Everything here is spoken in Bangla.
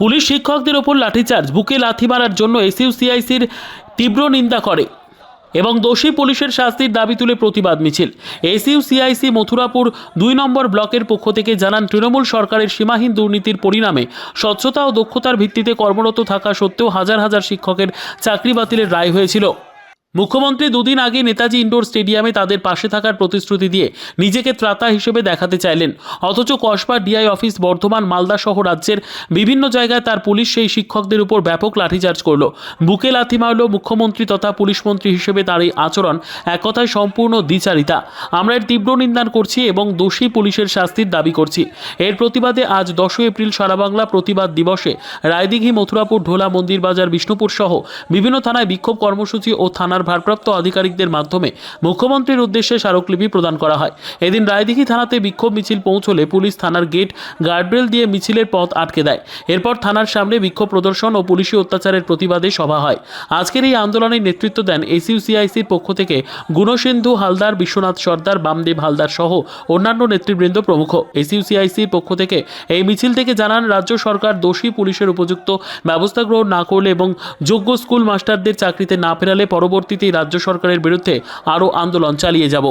পুলিশ শিক্ষকদের ওপর লাঠিচার্জ, বুকে লাথি মারার জন্য এসইউসিআইসির তীব্র নিন্দা করে এবং দোষী পুলিশের শাস্তির দাবি তুলে প্রতিবাদ মিছিল। এসইউসিআইসি মথুরাপুর দুই নম্বর ব্লকের পক্ষ থেকে জানান, তৃণমূল সরকারের সীমাহীন দুর্নীতির পরিণামে স্বচ্ছতা ও দক্ষতার ভিত্তিতে কর্মরত থাকা সত্ত্বেও হাজার হাজার শিক্ষকের চাকরি বাতিলের রায় হয়েছিল। মুখ্যমন্ত্রী দুদিন আগে নেতাজি ইন্ডোর স্টেডিয়ামে তাদের পাশে থাকার প্রতিশ্রুতি দিয়ে নিজেকে ত্রাতা হিসেবে দেখাতে চাইলেন। অথচ কসবা ডিআই অফিস বর্ধমান মালদা সহ রাজ্যের বিভিন্ন জায়গায় তার পুলিশ সেই শিক্ষকদের উপর ব্যাপক লাঠিচার্জ করল। বুকে লাথি মারল মুখ্যমন্ত্রী তথা পুলিশ মন্ত্রী হিসেবে তার এই আচরণ এক কথায় সম্পূর্ণ দ্বিচারিতা। আমরা এর তীব্র নিন্দান করছি এবং দোষী পুলিশের শাস্তির দাবি করছি। এর প্রতিবাদে আজ দশই এপ্রিল সারা বাংলা প্রতিবাদ দিবসে রায়দিঘি, মথুরাপুর, ঢোলা মন্দির বাজার বিষ্ণুপুর সহ বিভিন্ন থানায় বিক্ষোভ কর্মসূচি ও থানার ভারপ্রাপ্ত আধিকারিকদের মাধ্যমে মুখ্যমন্ত্রীর উদ্দেশ্যে স্মারকলিপি প্রদান করা হয়। এদিন রায়দিঘি থানাতে বিক্ষোভ মিছিল পৌঁছলে পুলিশ থানার গেট গার্ডরেল দিয়ে মিছিলের পথ আটকে দেয়। এরপর থানার সামনে বিক্ষোভ প্রদর্শন ও পুলিশি অত্যাচারের প্রতিবাদে সভা হয়। আজকের এই আন্দোলনের নেতৃত্ব দেন এসইউসিআইসির পক্ষ থেকে গুণসিন্ধু হালদার, বিশ্বনাথ সর্দার, বামদেব হালদার সহ অন্যান্য নেতৃবৃন্দ প্রমুখ। এসইউসিআইসির পক্ষ থেকে এই মিছিল থেকে জানান, রাজ্য সরকার দোষী পুলিশের উপযুক্ত ব্যবস্থা গ্রহণ না করলে এবং যোগ্য স্কুল মাস্টারদের চাকরিতে না ফেরালে পরবর্তীতে রাজ্য সরকারের বিরুদ্ধে আরও আন্দোলন চালিয়ে যাব।